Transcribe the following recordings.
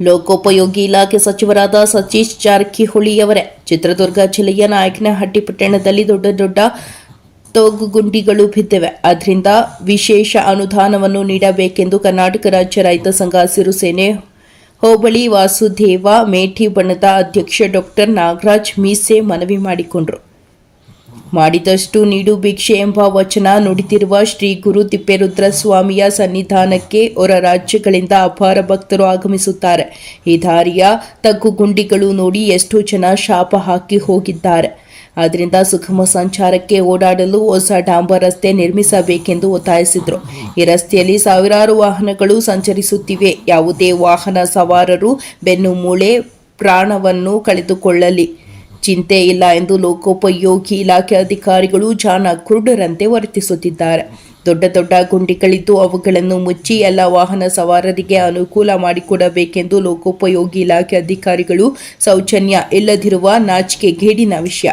ಲೋಕೋಪಯೋಗಿ ಇಲಾಖೆ ಸಚಿವರಾದ ಸತೀಶ್ ಜಾರಕಿಹೊಳಿಯವರೇ ಚಿತ್ರದುರ್ಗ ಜಿಲ್ಲೆಯ ನಾಯಕನಹಟ್ಟಿ ಪಟ್ಟಣದಲ್ಲಿ ದೊಡ್ಡ ದೊಡ್ಡ ತೋಗುಗುಂಡಿಗಳು ಬಿದ್ದಿವೆ. ಅದರಿಂದ ವಿಶೇಷ ಅನುದಾನವನ್ನು ನೀಡಬೇಕೆಂದು ಕರ್ನಾಟಕ ರಾಜ್ಯ ರೈತ ಸಂಘ ಹಸಿರು ಸೇನೆ ಹೋಬಳಿ ವಾಸುದೇವ ಮೇಠಿ ಬಣದ ಅಧ್ಯಕ್ಷ ಡಾಕ್ಟರ್ ನಾಗರಾಜ್ ಮೀಸೆ ಮನವಿ ಮಾಡಿಕೊಂಡರು. ಮಾಡಿದಷ್ಟು ನೀಡು ಭಿಕ್ಷೆ ಎಂಬ ವಚನ ನುಡಿತಿರುವ ಶ್ರೀ ಗುರು ತಿಪ್ಪೇರುದ್ರ ಸ್ವಾಮಿಯ ಸನ್ನಿಧಾನಕ್ಕೆ ಹೊರ ರಾಜ್ಯಗಳಿಂದ ಅಪಾರ ಭಕ್ತರು ಆಗಮಿಸುತ್ತಾರೆ. ಈ ದಾರಿಯ ತಗ್ಗು ಗುಂಡಿಗಳು ನೋಡಿ ಎಷ್ಟೋ ಜನ ಶಾಪ ಹಾಕಿ ಹೋಗಿದ್ದಾರೆ. ಆದ್ದರಿಂದ ಸುಗಮ ಸಂಚಾರಕ್ಕೆ ಓಡಾಡಲು ಹೊಸ ಡಾಂಬರ್ ರಸ್ತೆ ನಿರ್ಮಿಸಬೇಕೆಂದು ಒತ್ತಾಯಿಸಿದರು. ಈ ರಸ್ತೆಯಲ್ಲಿ ಸಾವಿರಾರು ವಾಹನಗಳು ಸಂಚರಿಸುತ್ತಿವೆ. ಯಾವುದೇ ವಾಹನ ಸವಾರರು ಬೆನ್ನು ಮೂಳೆ ಪ್ರಾಣವನ್ನು ಕಳೆದುಕೊಳ್ಳಲಿ. ಚಿಂತೆ ಇಲ್ಲ ಎಂದು ಲೋಕೋಪಯೋಗಿ ಇಲಾಖೆ ಅಧಿಕಾರಿಗಳು ಜಾನ ಕುರುಡರಂತೆ ವರ್ತಿಸುತ್ತಿದ್ದಾರೆ. ದೊಡ್ಡ ದೊಡ್ಡ ಗುಂಡಿಗಳಿದ್ದು ಅವುಗಳನ್ನು ಮುಚ್ಚಿ ಎಲ್ಲ ವಾಹನ ಸವಾರರಿಗೆ ಅನುಕೂಲ ಮಾಡಿಕೊಡಬೇಕೆಂದು ಲೋಕೋಪಯೋಗಿ ಇಲಾಖೆ ಅಧಿಕಾರಿಗಳು ಸೌಜನ್ಯ ಇಲ್ಲದಿರುವ ನಾಚಿಕೆಗೇಡಿನ ವಿಷಯ.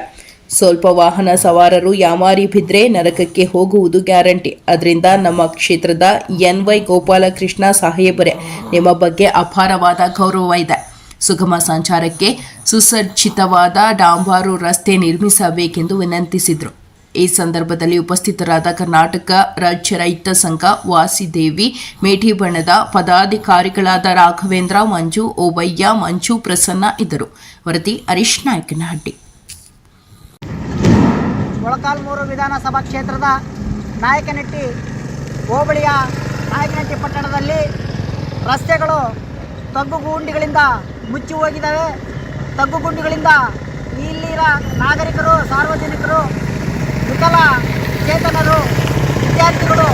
ಸ್ವಲ್ಪ ವಾಹನ ಸವಾರರು ಯಾಮಾರಿ ಬಿದ್ರೆ ನರಕಕ್ಕೆ ಹೋಗುವುದು ಗ್ಯಾರಂಟಿ. ಅದರಿಂದ ನಮ್ಮ ಕ್ಷೇತ್ರದ ಎನ್ ವೈ ಗೋಪಾಲಕೃಷ್ಣ ಸಾಹೇಬರೇ, ನಿಮ್ಮ ಬಗ್ಗೆ ಅಪಾರವಾದ ಗೌರವ ಇದೆ ಸುಗಮ ಸಂಚಾರಕ್ಕೆ ಸುಸಜ್ಜಿತವಾದ ಡಾಂಬಾರು ರಸ್ತೆ ನಿರ್ಮಿಸಬೇಕೆಂದು ವಿನಂತಿಸಿದರು. ಈ ಸಂದರ್ಭದಲ್ಲಿ ಉಪಸ್ಥಿತರಾದ ಕರ್ನಾಟಕ ರಾಜ್ಯ ರೈತ ಸಂಘ ವಾಸಿದೇವಿ, ಮೇಟಿ ಬಣದ ಪದಾಧಿಕಾರಿಗಳಾದ ರಾಘವೇಂದ್ರ, ಮಂಜು, ಓಬಯ್ಯ, ಮಂಜು ಪ್ರಸನ್ನ ಇದ್ದರು. ವರದಿ ಹರೀಶ್ ನಾಯಕನಹಟ್ಟಿ. ಮೊಳಕಾಲ್ಮೂರು ವಿಧಾನಸಭಾ ಕ್ಷೇತ್ರದ ನಾಯಕನಟ್ಟಿ, ಹೋಬಳಿಯ ನಾಯಕನಟ್ಟಿ ಪಟ್ಟಣದಲ್ಲಿ ರಸ್ತೆಗಳು ತಗ್ಗುಗುಂಡಿಗಳಿಂದ ಮುಚ್ಚಿ ಹೋಗಿದ್ದಾವೆ ತಗ್ಗುಗುಂಡಿಗಳಿಂದ ಇಲ್ಲಿರ ನಾಗರಿಕರು, ಸಾರ್ವಜನಿಕರು ವಿಕಲ ಚೇತನರು, ವಿದ್ಯಾರ್ಥಿಗಳು,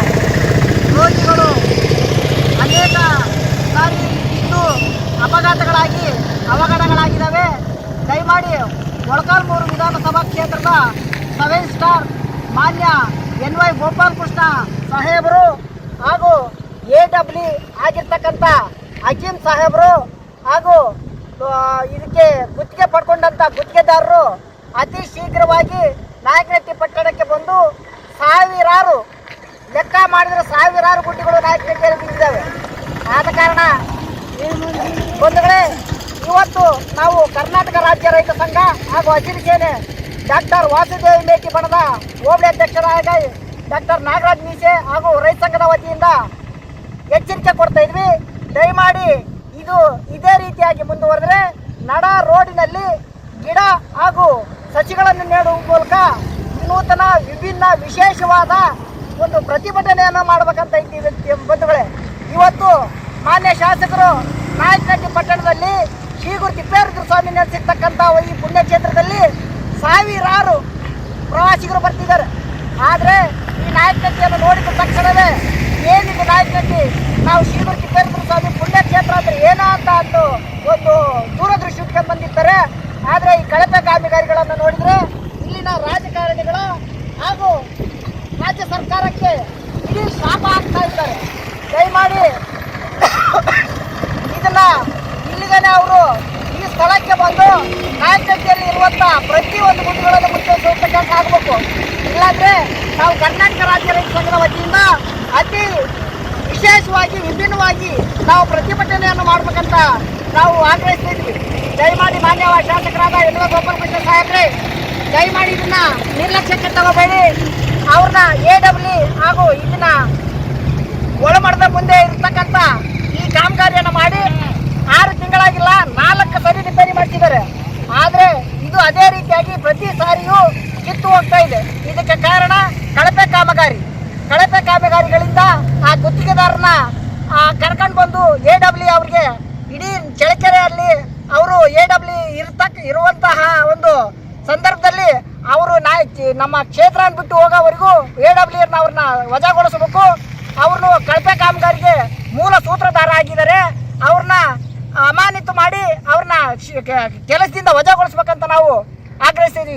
ರೋಗಿಗಳು ಅನೇಕ ಸಾರಿ ಇಂದು ಅಪಘಾತಗಳಾಗಿ ಅವಘಡಗಳಾಗಿದ್ದಾವೆ. ದಯಮಾಡಿ ಮೊಳಕಾಲ್ಮೂರು ವಿಧಾನಸಭಾ ಕ್ಷೇತ್ರದ ಸೆವೆನ್ ಸ್ಟಾರ್ ಮಾನ್ಯ ಎನ್ ವೈ ಗೋಪಾಲಕೃಷ್ಣ ಸಾಹೇಬರು ಹಾಗೂ ಎ ಡಬ್ಲ್ಯೂ ಆಗಿರ್ತಕ್ಕಂಥ ಅಜೀಂ ಸಾಹೇಬರು ಹಾಗೂ ಇದಕ್ಕೆ ಗುತ್ತಿಗೆ ಪಡ್ಕೊಂಡಂಥ ಗುತ್ತಿಗೆದಾರರು ಅತಿ ಶೀಘ್ರವಾಗಿ ನಾಯಕನಟ್ಟಿ ಪಟ್ಟಣಕ್ಕೆ ಬಂದು ಸಾವಿರಾರು ಲೆಕ್ಕ ಮಾಡಿದರೆ ಸಾವಿರಾರು ಗುಡ್ಡಿಗಳು ನಾಯಕನಟ್ಟಿಯಲ್ಲಿ ಬಿದ್ದಿದ್ದಾವೆ. ಆದ ಕಾರಣ ಬಂಧುಗಳೇ, ಇವತ್ತು ನಾವು ಕರ್ನಾಟಕ ರಾಜ್ಯ ರೈತ ಸಂಘ ಹಾಗೂ ಹಸಿರು ಸೇನೆ ಡಾಕ್ಟರ್ ವಾಸುದೇವ ಮೇಕಿ ಬಣದ ಹೋಬಳಿ ಅಧ್ಯಕ್ಷರಾಗ ಡಾಕ್ಟರ್ ನಾಗರಾಜ್ ಮೀಸೆ ಹಾಗೂ ರೈತ ಸಂಘದ ವತಿಯಿಂದ ಎಚ್ಚರಿಕೆ ಕೊಡ್ತಾ ಇದ್ವಿ. ದಯಮಾಡಿ ಇದು ಇದೇ ರೀತಿಯಾಗಿ ಮುಂದುವರೆದ್ರೆ ನಡ ರೋಡಿನಲ್ಲಿ ಗಿಡ ಹಾಗೂ ಸಸಿಗಳನ್ನು ನೆಡುವ ಮೂಲಕ ವಿನೂತನ, ವಿಭಿನ್ನ, ವಿಶೇಷವಾದ ಒಂದು ಪ್ರತಿಭಟನೆಯನ್ನು ಮಾಡಬೇಕಂತ ಇದ್ದೀವಿ ಬಂಧುಗಳೇ. ಇವತ್ತು ಮಾನ್ಯ ಶಾಸಕರು ನಾಯಕನಹಟ್ಟಿ ಪಟ್ಟಣದಲ್ಲಿ ಶ್ರೀಗುರು ತಿಪ್ಪೇರುದ್ರ ಸ್ವಾಮಿ ನೆಲೆಸಿರ್ತಕ್ಕಂಥ ಈ ಪುಣ್ಯಕ್ಷೇತ್ರದಲ್ಲಿ ಸಾವಿರಾರು ಪ್ರವಾಸಿಗರು ಬರ್ತಿದ್ದಾರೆ. ಆದರೆ ಈ ನಾಯಕನಟ್ಟಿಯನ್ನು ನೋಡಿದ ತಕ್ಷಣವೇ ಏನಿದೆ ನಾಯಕನಟ್ಟಿ ನಾವು ಶ್ರೀಗುರು ತಿಪ್ಪೇರುದ್ರ ಸ್ವಾಮಿ ಪುಣ್ಯಕ್ಷೇತ್ರ ಅಂದ್ರೆ ಏನೋ ಅಂತ ಅಂದು ಒಂದು ದೂರದೃಷ್ಟಿ ಬಂದಿರ್ತಾರೆ. ಆದರೆ ಈ ಕಳಪೆ ಕಾಮಗಾರಿಗಳನ್ನು ನೋಡಿದರೆ ಇಲ್ಲಿನ ರಾಜಕಾರಣಿಗಳು ಹಾಗೂ ರಾಜ್ಯ ಸರ್ಕಾರಕ್ಕೆ ಇಡೀ ಶಾಪ ಆಗ್ತಾ ಇದ್ದಾರೆ. ದಯಮಾಡಿ ಇದನ್ನ ಇಲ್ಲಿಗೇನೆ ಅವರು ಈ ಸ್ಥಳಕ್ಕೆ ಬಂದು ನಾಯಕತೆಯಲ್ಲಿ ಇರುವಂತ ಪ್ರತಿಯೊಂದು ಗುಡ್ಡಗಳನ್ನು ಮುಚ್ಚತಕ್ಕಂತ ಆಗಬೇಕು. ಇಲ್ಲಾಂದ್ರೆ ನಾವು ಕರ್ನಾಟಕ ರಾಜ್ಯ ರೈತ ಸಂಘದ ವತಿಯಿಂದ ಅತಿ ವಿಶೇಷವಾಗಿ ವಿಭಿನ್ನವಾಗಿ ನಾವು ಪ್ರತಿಭಟನೆಯನ್ನು ಮಾಡ್ಬೇಕಂತ ನಾವು ಆಗ್ರಹಿಸ್ತಿದ್ವಿ ದಯಮಾಡಿ ಮಾನ್ಯ ಶಾಸಕರಾದ ಯಡಿಯೂರ ಗೋಪಾಲಕೃಷ್ಣ ಸಾಹೇಬ್ರೆ, ದಯಮಾಡಿ ಇದನ್ನ ನಿರ್ಲಕ್ಷ್ಯಕ್ಕೆ ತಗೋಬೇಡಿ. ಅವ್ರನ್ನ ಎ ಡಬ್ಲ್ಯೂ ಹಾಗೂ ಇದನ್ನ ಒಳಮಡದ ಮುಂದೆ ಇರ್ತಕ್ಕಂಥ ಈ ಕಾಮಗಾರಿಯನ್ನು ಮಾಡಿ ಆರು ತಿಂಗಳಾಗಿಲ್ಲ, ನಾಲ್ಕು ಸರಿ ರಿಪೇರಿ ಮಾಡ್ತಿದ್ದಾರೆ. ಆದರೆ ಇದು ಅದೇ ರೀತಿಯಾಗಿ ಪ್ರತಿ ಸಾರಿಯೂ ಕಿತ್ತು ಹೋಗ್ತಾ ಇದೆ. ಇದಕ್ಕೆ ಕಾರಣ ಕಳಪೆ ಕಾಮಗಾರಿ. ಕಳಪೆ ಕಾಮಗಾರಿಗಳಿಂದ ಆ ಗುತ್ತಿಗೆದಾರನ ಕರ್ಕೊಂಡು ಬಂದು ಎ ಡಬ್ಲ್ಯೂ ಅವ್ರಿಗೆ ಇಡೀ ಚಳಕೆರೆಯಲ್ಲಿ ಅವರು ಎ ಡಬ್ಲ್ಯೂ ಇರ್ತಕ್ಕ ಇರುವಂತಹ ಒಂದು ಸಂದರ್ಭದಲ್ಲಿ ಅವರು ನಾ ನಮ್ಮ ಕ್ಷೇತ್ರ ಬಿಟ್ಟು ಹೋಗೋವರೆಗೂ ಎ ಡಬ್ಲ್ಯೂ ಅವ್ರನ್ನ ವಜಾಗೊಳಿಸಬೇಕು. ಅವ್ರನ್ನು ಕಳಪೆ ಕಾಮಗಾರಿಗೆ ಮೂಲ ಸೂತ್ರಧಾರ ಆಗಿದ್ದಾರೆ. ಅವ್ರನ್ನ ಅಮಾನಿತು ಮಾಡಿ ಅವ್ರನ್ನ ಕೆಲಸದಿಂದ ವಜಾಗೊಳಿಸ್ಬೇಕಂತ ನಾವು ಆಗ್ರಹಿಸ್ತಿದ್ವಿ